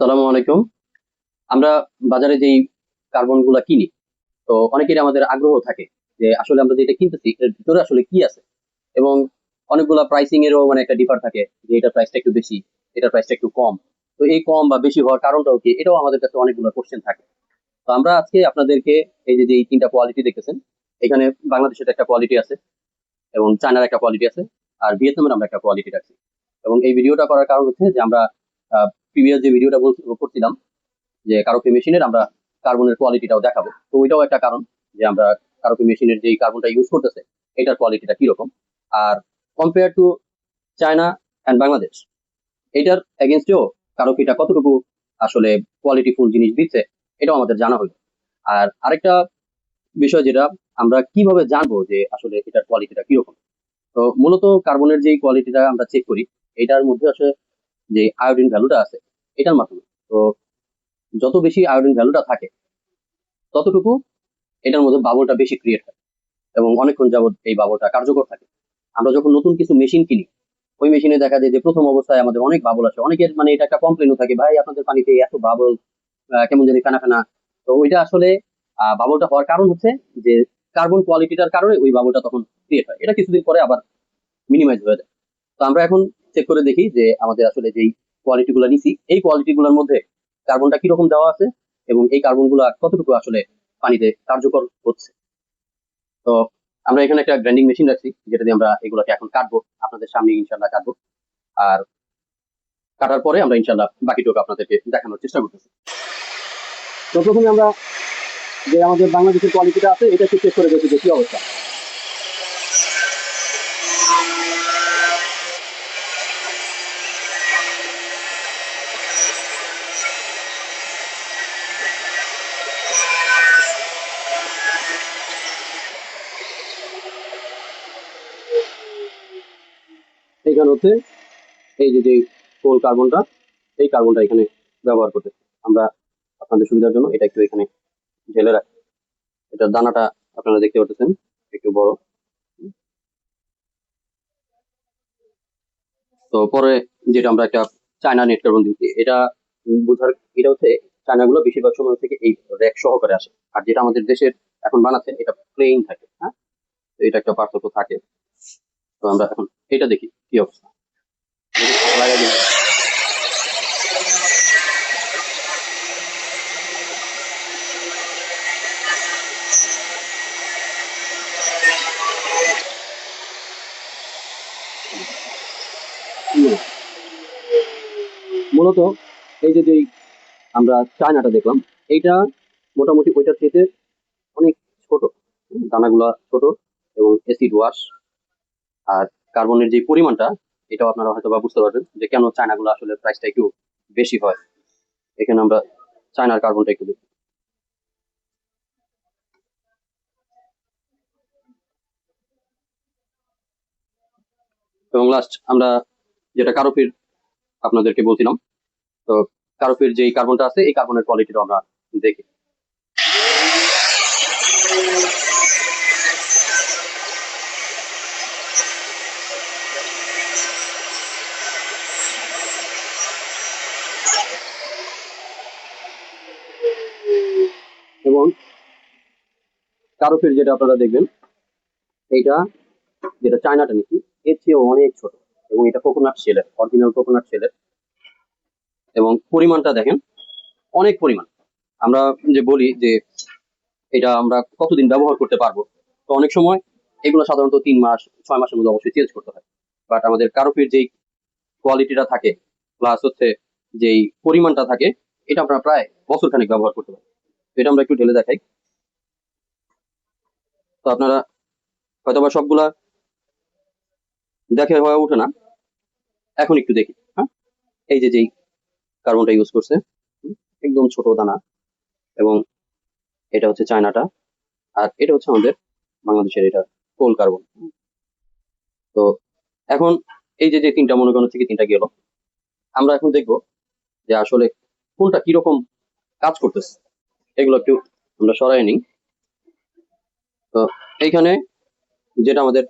সালামু আলাইকুম। আমরা বাজারে যেই কার্বনগুলা কিনি, তো অনেকেরই আমাদের আগ্রহ থাকে যে আসলে আমরা যেটা কিনতেছি এর ভিতরে আসলে কি আছে? এবং অনেকগুলা প্রাইসিং এরও মানে একটা ডিফার থাকে যে এটার প্রাইসটা একটু বেশি, এটার প্রাইসটা একটু কম। তো এই কম বা বেশি হওয়ার কারণটাও কি? এটাও আমাদের কাছে অনেকগুলো কোশ্চেন থাকে। তো আমরা আজকে আপনাদেরকে এই যে এই তিনটা কোয়ালিটি দেখতেছেন, এখানে বাংলাদেশের একটা কোয়ালিটি আছে এবং চায়নার একটা কোয়ালিটি আছে, আর ভিয়েতনামের আমরা একটা কোয়ালিটি রাখছি। এবং এই ভিডিওটা করার কারণ হচ্ছে যে আমরা প্রিভিয়াস যে ভিডিওটা করছিলাম, যে কারোপি মেশিনের আমরা কার্বনের কোয়ালিটিটাও দেখাবো। তো ওইটাও একটা কারণ যে আমরা কারোপি মেশিনের যেই কার্বনটা ইউজ করতেছে, এটার কোয়ালিটিটা কীরকম? আর compare to China and Bangladesh এটার এগেনস্টেও কারোপিটা কতটুকু আসলে কোয়ালিটিফুল জিনিস দিচ্ছে, এটাও আমাদের জানা হলো। আর আরেকটা বিষয় যেটা আমরা কীভাবে জানব যে আসলে এটার কোয়ালিটিটা কীরকম? তো মূলত কার্বনের যেই কোয়ালিটিটা আমরা চেক করি, এটার মধ্যে আসলে যে আয়োডিন ভ্যালুটা আছে, এটার মাধ্যমে। তো যত বেশি আয়োডিন ভ্যালুটা থাকে, ততটুকু এটার মধ্যে বাবলটা বেশি ক্রিয়েট হয় এবং অনেকক্ষণ যাবত এই বাবলটা কার্যকর থাকে। আমরা যখন নতুন কিছু মেশিন কিনি, ওই মেশিনে দেখা যায় যে প্রথম অবস্থায় আমাদের অনেক বাবল আসে। অনেকের মানে এটা একটা কমপ্লেনও থাকে, ভাই, আপনাদের পানিতে এত বাবল কেমন জানি ফেনা ফেনা। তো ওইটা আসলে বাবলটা হওয়ার কারণ হচ্ছে যে কার্বন কোয়ালিটিটার কারণে ওই বাবলটা তখন ক্রিয়েট হয়। এটা কিছুদিন পরে আবার মিনিমাইজ হয়ে যায়। তো আমরা এখন চেক করে দেখি যে আমাদের আসলে যেই কোয়ালিটি গুলো নিছি, এই কোয়ালিটি গুলোর মধ্যে কার্বনটা কীরকম দেওয়া আছে এবং এই কার্বনগুলা কতটুকু আসলে পানিতে কার্যকর হচ্ছে। তো আমরা এখানে একটা গ্রাইন্ডিং মেশিন রাখছি, যেটা দিয়ে আমরা এগুলোকে এখন কাটবো, আপনাদের সামনে ইনশাল্লাহ কাটবো। আর কাটার পরে আমরা ইনশাল্লাহ বাকিটুকু আপনাদেরকে দেখানোর চেষ্টা করতেছি। তো প্রথমে আমরা যে আমাদের বাংলাদেশের কোয়ালিটিটা আছে এটা একটু চেক করে দেখি যে কি অবস্থা। হচ্ছে এই যে যে কোল কার্বনটা এই কার্বনটা এখানে ব্যবহার করতে আমরা আপনাদের সুবিধার জন্য এটা একটু এখানে ঢেলে রাখি। এটার দানাটা আপনারা দেখতে পাচ্ছেন, একটু বড়। তো পরে যেটা আমরা একটা চায়না নেট কার্বন দিচ্ছি, এটা বোঝার, এটা হচ্ছে চায়নাগুলো বেশিরভাগ সময় থেকে এই র্যাক সহকারে আসে। আর যেটা আমাদের দেশের এখন বানাচ্ছে, এটা প্লেন থাকে হ্যাঁ? এটা একটা পার্থক্য থাকে। তো আমরা এখন এটা দেখি, কি অবস্থা। মূলত এই যে আমরা চায়নাটা দেখলাম, এইটা মোটামুটি ওইটার চেয়ে অনেক ছোট। দানাগুলা ছোট এবং অ্যাসিড ওয়াশ আর কার্বনের যে পরিমাণটা, এটাও আপনারা হয়তো বা বুঝতে পারবেন যে কেন চায়নাগুলো আসলে প্রাইসটা একটু বেশি হয়। এখানে আমরা চায়নার কার্বনটা একটু দেখি। এবং লাস্ট আমরা যেটা কারোপির আপনাদেরকে বলছিলাম, তো কারোপির যেই কার্বনটা আছে, এই কার্বনের কোয়ালিটিটা আমরা দেখি এবং কারোপির যেটা আপনারা দেখবেন, এইটা যেটা চায়নাটা নিচ্ছি, এর চেয়ে অনেক ছোট। এবং এটা কোকোনাট শেলের অরিজিনাল কোকোনাট শেলের এবং পরিমাণটা দেখেন, অনেক পরিমাণ। আমরা যে বলি যে এটা আমরা কতদিন ব্যবহার করতে পারব, তো অনেক সময় এগুলো সাধারণত তিন মাস, ছয় মাসের মধ্যে অবশ্যই চেঞ্জ করতে হয়। বাট আমাদের কারোপির যেই কোয়ালিটিটা থাকে প্লাস হচ্ছে যেই পরিমাণটা থাকে, এটা আমরা প্রায় বছর খানিক ব্যবহার করতে পারি। এটা আমরা একটু ঢেলে দেখাই। তো আপনারা হয়তোবা সবগুলা দেখে হয়ে ওঠে না। এখন একটু দেখি হ্যাঁ? এই যে যেই কার্বনটা ইউজ করছে একদম ছোট দানা এবং এটা হচ্ছে চায়নাটা আর এটা হচ্ছে আমাদের বাংলাদেশের এটা কোল কার্বন তো এখন এই যে যে তিনটা মনে করেন থেকে তিনটা গেল, আমরা এখন দেখব যে আসলে কোনটা কীরকম কাজ করতেছে। এগুলো একটু আমরা সরাই নিই। তো এইখানে যেটা আমাদের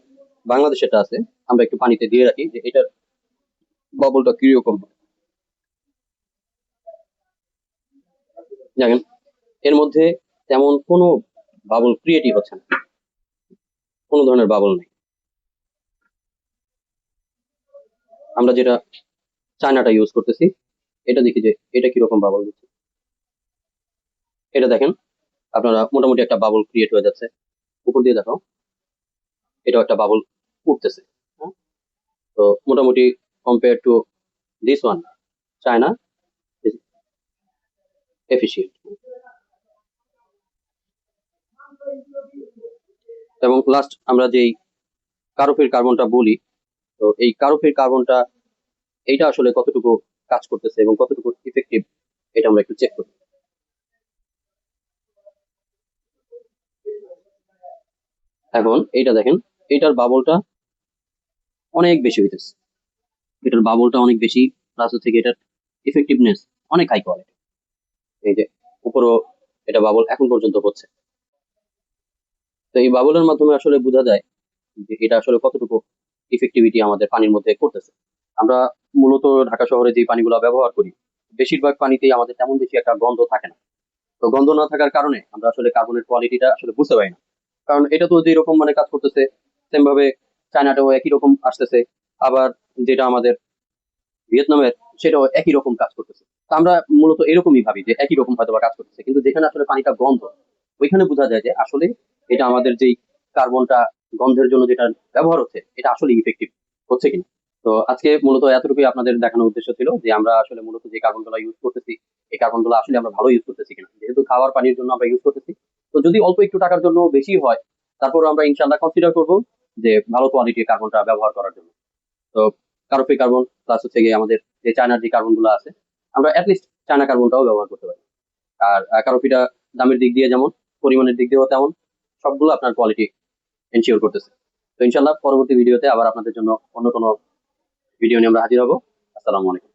বাংলাদেশেরটা আছে, আমরা একটু পানিতে দিয়ে রাখি যে এটার বাবলটা কীরকম দেখেন, এর মধ্যে তেমন কোনো বাবল ক্রিয়েটিভ হচ্ছে না। কোনো ধরনের বাবল নেই। আমরা যেটা চায়নাটা ইউজ করতেছি, এটা দেখি যে এটা কীরকম বাবল দিচ্ছে এটা দেখেন, আপনারা মোটামুটি একটা বাবল ক্রিয়েট হয়ে যাচ্ছে। উপর দিয়ে দেখো এটাও একটা বাবল উঠতেছে হ্যাঁ? তো মোটামুটি compare to this one China efficient এবং লাস্ট আমরা যেই কারোফির কার্বনটা বলি, তো এই কারোফির কার্বনটা, এইটা আসলে কতটুকু কাজ করতেছে এবং কতটুকু ইফেক্টিভ এটা আমরা একটু চেক করি। এখন এইটা দেখেন এটার বাবলটা অনেক বেশি হইতেছে। এটার বাবলটা অনেক বেশি প্লাস হচ্ছে এটার ইফেক্টিভনেস অনেক হাই কোয়ালিটি এই যে, উপরও এটা বাবল এখন পর্যন্ত হচ্ছে। তো এই বাবলের মাধ্যমে আসলে বোঝা যায় যে এটা আসলে কতটুকু ইফেক্টিভিটি আমাদের পানির মধ্যে করতেছে। আমরা মূলত ঢাকা শহরে যে পানিগুলো ব্যবহার করি, বেশিরভাগ পানিতেই আমাদের তেমন বেশি একটা গন্ধ থাকে না। তো গন্ধ না থাকার কারণে আমরা আসলে কার্বনের কোয়ালিটিটা আসলে বুঝতে পারি না। কারণ এটা তো যেরকম মানে কাজ করতেছে সেম ভাবে চায়নাটাও একই রকম আসতেছে, আবার যেটা আমাদের ভিয়েতনামের সেটাও একই রকম কাজ করতেছে। তো আমরা মূলত এরকমই ভাবি যে একই রকম হয়তো কাজ করতেছে, কিন্তু যেখানে আসলে পানিটা গন্ধ, ওইখানে বোঝা যায় যে আসলে এটা আমাদের যেই কার্বনটা গন্ধের জন্য যেটা ব্যবহার হচ্ছে, এটা আসলে ইফেক্টিভ হচ্ছে কিনা। তো আজকে মূলত এতটুকুই আপনাদের দেখানোর উদ্দেশ্য ছিল যে আমরা আসলে মূলত যে কার্বনগুলো ইউজ করতেছি, এই কার্বনগুলো আসলে আমরা ভালো ইউজ করতেছি কিনা। যেহেতু খাওয়ার পানির জন্য আমরা ইউজ করতেছি তো যদি অল্প একটু টাকার জন্য বেশি হয় তারপর আমরা ইনশাল্লাহ কনসিডার করব যে ভালো কোয়ালিটির কার্বনটা ব্যবহার করার জন্য। তো কার্বফি কার্বন প্লাস হচ্ছে গিয়ে আমাদের যে চায়নার যে কার্বনগুলো আছে, আমরা অ্যাটলিস্ট চায়না কার্বনটাও ব্যবহার করতে পারি। আর কার্বফিটা দামের দিক দিয়ে যেমন, পরিমাণের দিক দিয়েও তেমন, সবগুলো আপনার কোয়ালিটি এনশিওর করতেছে। তো ইনশাল্লাহ পরবর্তী ভিডিওতে আবার আপনাদের জন্য অন্য কোনো ভিডিও নিয়ে আমরা হাজির হব। আসসালামু আলাইকুম।